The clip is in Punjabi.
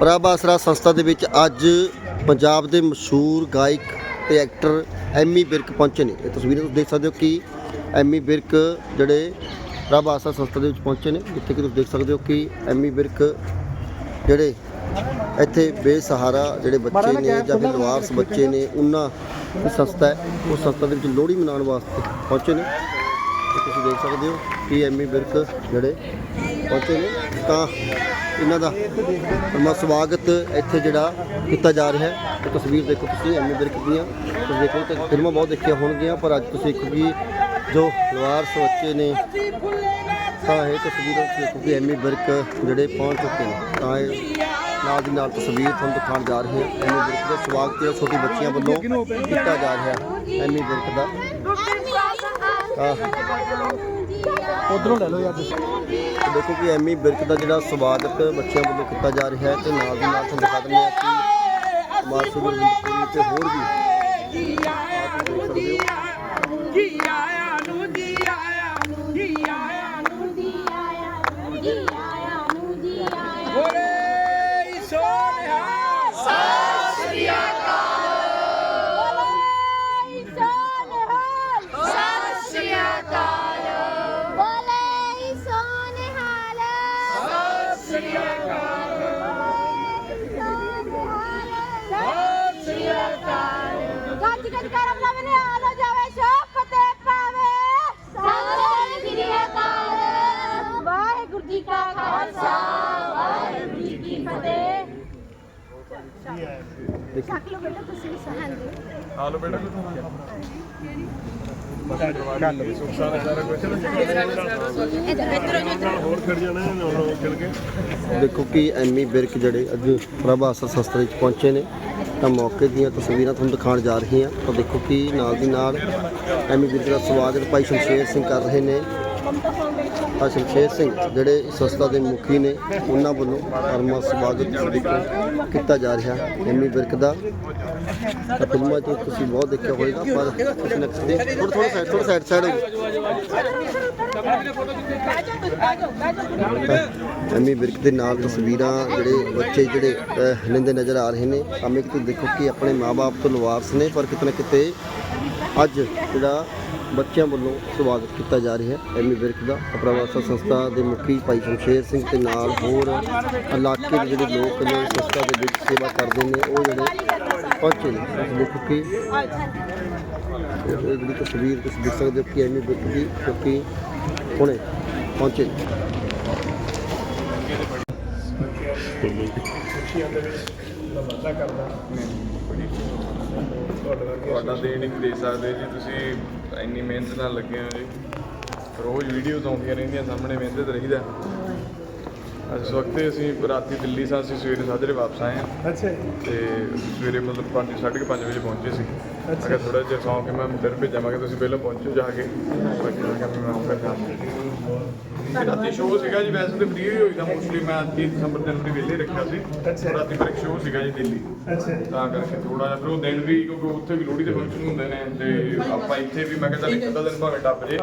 ਪ੍ਰਭ ਆਸਰਾ ਸੰਸਥਾ ਦੇ ਵਿੱਚ ਅੱਜ ਪੰਜਾਬ ਦੇ ਮਸ਼ਹੂਰ ਗਾਇਕ ਤੇ ਐਕਟਰ ਐਮੀ ਵਿਰਕ ਪਹੁੰਚੇ ਨੇ। ਇਹ ਤਸਵੀਰਾਂ ਤੁਸੀਂ ਦੇਖ ਸਕਦੇ ਹੋ ਕਿ ਐਮੀ ਵਿਰਕ ਜਿਹੜੇ ਪ੍ਰਭ ਆਸਰਾ ਸੰਸਥਾ ਦੇ ਵਿੱਚ ਪਹੁੰਚੇ ਨੇ, ਜਿੱਥੇ ਕਿ ਤੁਸੀਂ ਦੇਖ ਸਕਦੇ ਹੋ ਕਿ ਐਮੀ ਵਿਰਕ ਜਿਹੜੇ ਇੱਥੇ ਬੇਸਹਾਰਾ ਜਿਹੜੇ ਬੱਚੇ ਨੇ ਜਾਂ ਫਿਰ ਲਵਾਰਸ ਬੱਚੇ ਨੇ, ਉਹਨਾਂ ਸੰਸਥਾ ਹੈ। ਉਹ ਸੰਸਥਾ ਦੇ ਵਿੱਚ ਲੋਹੜੀ ਮਨਾਉਣ ਵਾਸਤੇ ਪਹੁੰਚੇ ਨੇ। ਤੇ ਤੁਸੀਂ ਦੇਖ ਸਕਦੇ ਹੋ ਕਿ ਐਮੀ ਵਿਰਕ ਜਿਹੜੇ ਪਹੁੰਚੇ ਨੇ। ਤਾਂ ਇਹਨਾਂ ਦਾ ਮਾ ਸਵਾਗਤ ਇੱਥੇ ਜਿਹੜਾ ਕੀਤਾ ਜਾ ਰਿਹਾ ਹੈ। ਇਹ ਤਸਵੀਰ ਦੇਖੋ ਤੁਸੀਂ, ਐਮੀ ਵਿਰਕ ਦੀਆਂ। ਤੁਸੀਂ ਦੇਖੋ, ਤੇ ਫਿਲਮਾਂ ਬਹੁਤ ਦੇਖੀਆਂ ਹੋਣਗੀਆਂ, ਪਰ ਅੱਜ ਤੁਸੀਂ ਇੱਕ ਵੀ ਜੋ ਲਵਾਰਸ ਬੱਚੇ ਨੇ, ਤਾਂ ਇਹ ਤਸਵੀਰਾਂ ਦੇਖੋ ਕਿ ਐਮੀ ਵਿਰਕ ਜਿਹੜੇ ਪਹੁੰਚ ਚੁੱਕੇ ਨੇ। ਤਾਂ ਇਹ ਨਾਲ ਦੀ ਨਾਲ ਤਸਵੀਰ ਤੁਹਾਨੂੰ ਦਿਖਾਉਣ ਜਾ ਰਹੇ ਹਾਂ। ਐਮੀ ਵਿਰਕ ਦਾ ਸਵਾਗਤ ਹੈ, ਛੋਟੀ ਬੱਚੀਆਂ ਵੱਲੋਂ ਕੀਤਾ ਜਾ ਰਿਹਾ ਐਮੀ ਵਿਰਕ ਦਾ। ਉਧਰੋਂ ਲੈ ਲਓ ਯਾਰ ਦੇਖੋ ਕਿ ਐਮੀ ਵਿਰਕ ਦਾ ਜਿਹੜਾ ਸਵਾਗਤ ਬੱਚਿਆਂ ਵੱਲੋਂ ਕੀਤਾ ਜਾ ਰਿਹਾ ਹੈ ਤੇ ਨਾਲ ਦੀ ਨਾਲ ਤੁਹਾਨੂੰ ਦਿਖਾ ਦਿੰਦੇ ਹਾਂ ਕਿ ਕੁਮਾਰ ਸੁਗਰ ਵਿੰਦਪੁਰੀ ਤੇ ਹੋਰ ਵੀ ਛਕ ਲਓ ਬੇਟਾ ਤੁਸੀਂ ਵੀ ਹਾਂਜੀ ਹਾਲੋ ਬੇਟਾ ਗੱਲ ਵੀ ਸੁੱਖ ਸਾਰਾ ਸਾਰਾ ਕੁਝ ਹੋਰ ਖੜ ਜਾਣਾ ਹੈ ਨਾ ਖੜ ਕੇ? ਦੇਖੋ ਕਿ ਐਮੀ ਵਿਰਕ ਜਿਹੜੇ ਅੱਜ ਪ੍ਰਭਾਸਰ ਸੰਸਥਾ ਵਿੱਚ ਪਹੁੰਚੇ ਨੇ ਤਾਂ ਮੌਕੇ ਦੀਆਂ ਤਸਵੀਰਾਂ ਤੁਹਾਨੂੰ ਦਿਖਾਉਣ ਜਾ ਰਹੀਆਂ ਤਾਂ ਦੇਖੋ ਕਿ ਨਾਲ ਦੀ ਨਾਲ ਐਮੀ ਵਿਰਕ ਦਾ ਸਵਾਗਤ ਭਾਈ ਸ਼ਮਸ਼ੇਰ ਸਿੰਘ ਕਰ ਰਹੇ ਨੇ। ਭਾਈ ਸ਼ਮਸ਼ੇਰ ਸਿੰਘ ਜਿਹੜੇ ਇਸ ਸੰਸਥਾ ਦੇ ਮੁਖੀ ਨੇ, ਉਹਨਾਂ ਵੱਲੋਂ ਕਰਮਾ ਸਵਾਗਤ ਕੀਤਾ ਜਾ ਰਿਹਾ। ਐਮੀ ਵਿਰਕ ਦਾ ਫਿਲਮਾਂ 'ਚ ਤੁਸੀਂ ਬਹੁਤ ਦੇਖਿਆ ਹੋਵੇਗਾ, ਪਰ ਤੁਸੀਂ ਨੈਕਸਟ ਦੇ ਥੋੜਾ ਥੋੜਾ ਸਾਈਡ ਥੋੜਾ ਸਾਈਡ ਸਾਈਡ ਐਮੀ ਵਿਰਕ ਦੇ ਨਾਲ ਤਸਵੀਰਾਂ ਜਿਹੜੇ ਬੱਚੇ ਜਿਹੜੇ ਲੈਂਦੇ ਨਜ਼ਰ ਆ ਰਹੇ ਨੇ। ਸਾਹਮਣੇ ਕਿ ਤੁਸੀਂ ਦੇਖੋ ਕਿ ਆਪਣੇ ਮਾਪੇ ਤੋਂ ਲਵਾਰਸ ਨੇ, ਪਰ ਕਿਤੇ ਨਾ ਕਿਤੇ ਅੱਜ ਜਿਹੜਾ ਬੱਚਿਆਂ ਵੱਲੋਂ ਸਵਾਗਤ ਕੀਤਾ ਜਾ ਰਿਹਾ ਹੈ ਐਮੀ ਵਿਰਕ ਦਾ, ਅਪਰਾਵਾਸਾ ਸੰਸਥਾ ਦੇ ਮੁਖੀ ਭਾਈ ਸ਼ਮਸ਼ੇਰ ਸਿੰਘ ਤੇ ਨਾਲ ਹੋਰ ਇਲਾਕੇ ਦੇ ਜਿਹੜੇ ਲੋਕ ਨੇ, ਸੰਸਥਾ ਦੇ ਵਿੱਚ ਸੇਵਾ ਕਰਦੇ ਨੇ, ਉਹ ਜਿਹੜੇ ਪਹੁੰਚੇ ਨੇ ਦੇਖੋ ਕਿ ਇਹ ਜਿਹੜੀ ਤਸਵੀਰ ਤੁਸੀਂ ਦੇਖ ਸਕਦੇ ਹੋ ਕਿ ਐਮੀ ਵਿਰਕ ਦੀ ਕਿਉਂਕਿ ਹੁਣੇ ਪਹੁੰਚੇ ਨੇ। ਦੇ ਵਾਅਦਾ ਕਰਦਾ। ਤੁਹਾਡਾ ਹੀ ਨਹੀਂ ਦੇ ਸਕਦੇ ਜੀ ਤੁਸੀਂ ਇੰਨੀ ਮਿਹਨਤ ਨਾਲ ਲੱਗੇ ਹੋ ਜੀ। ਰੋਜ਼ ਵੀਡੀਓਜ਼ ਆਉਂਦੀਆਂ ਰਹਿੰਦੀਆਂ ਸਾਹਮਣੇ ਮਿਹਨਤ ਰਹੀਦਾ। ਅੱਜ ਵਕਤ ਅਸੀਂ ਰਾਤੀ ਦਿੱਲੀ ਸਾਂ ਅਸੀਂ ਸਵੇਰੇ ਸਾਜਰੇ ਵਾਪਸ ਆਏ ਹਾਂ। ਅੱਛਾ ਤੇ ਅਸੀਂ ਸਵੇਰੇ ਮਤਲਬ 5 5:30 ਵਜੇ ਪਹੁੰਚੇ ਸੀ। ਅਗਰ ਥੋੜਾ ਜਿਹਾ ਸੌਂ ਕੇ ਮੈਂ ਮੁੰਡੇ ਨੂੰ ਭੇਜਾਂ ਮੈਂ ਕਿ ਤੁਸੀਂ ਪਹਿਲਾਂ ਪਹੁੰਚੋ ਜਾ ਕੇ। ਬਾਕੀ ਮੈਂ ਕਿਹਾ ਵੀ ਮੈਂ ਆਉਂਗਾ ਸ਼ਾਮ ਰਾਤੀ ਸ਼ੋਅ ਸੀਗਾ ਜੀ ਵੈਸੇ ਤਾਂ ਫ੍ਰੀ ਹੋਈ ਦਾ ਮੋਸਟਲੀ ਮੈਂ 30 ਦਸੰਬਰ ਜਨਵਰੀ ਵੇਲੇ ਰੱਖਿਆ ਸੀ। ਰਾਤੀ ਪਰ ਇੱਕ ਸ਼ੋਅ ਸੀਗਾ ਜੀ ਦਿੱਲੀ। ਅੱਛਾ ਤਾਂ ਕਰਕੇ ਥੋੜਾ ਜਿਹਾ ਫਿਰ ਉਹ ਦਿਨ ਵੀ ਕਿਉਂਕਿ ਉੱਥੇ ਵੀ ਲੋਹੜੀ ਦੇ ਫੰਕਸ਼ਨ ਹੁੰਦੇ ਨੇ ਤੇ ਆਪਾਂ ਇੱਥੇ ਵੀ ਮੈਂ ਕਹਿੰਦਾ ਇੱਕ ਅੱਧਾ ਦਿਨ ਭਾਵੇਂ ਟੱਪ ਜੇ।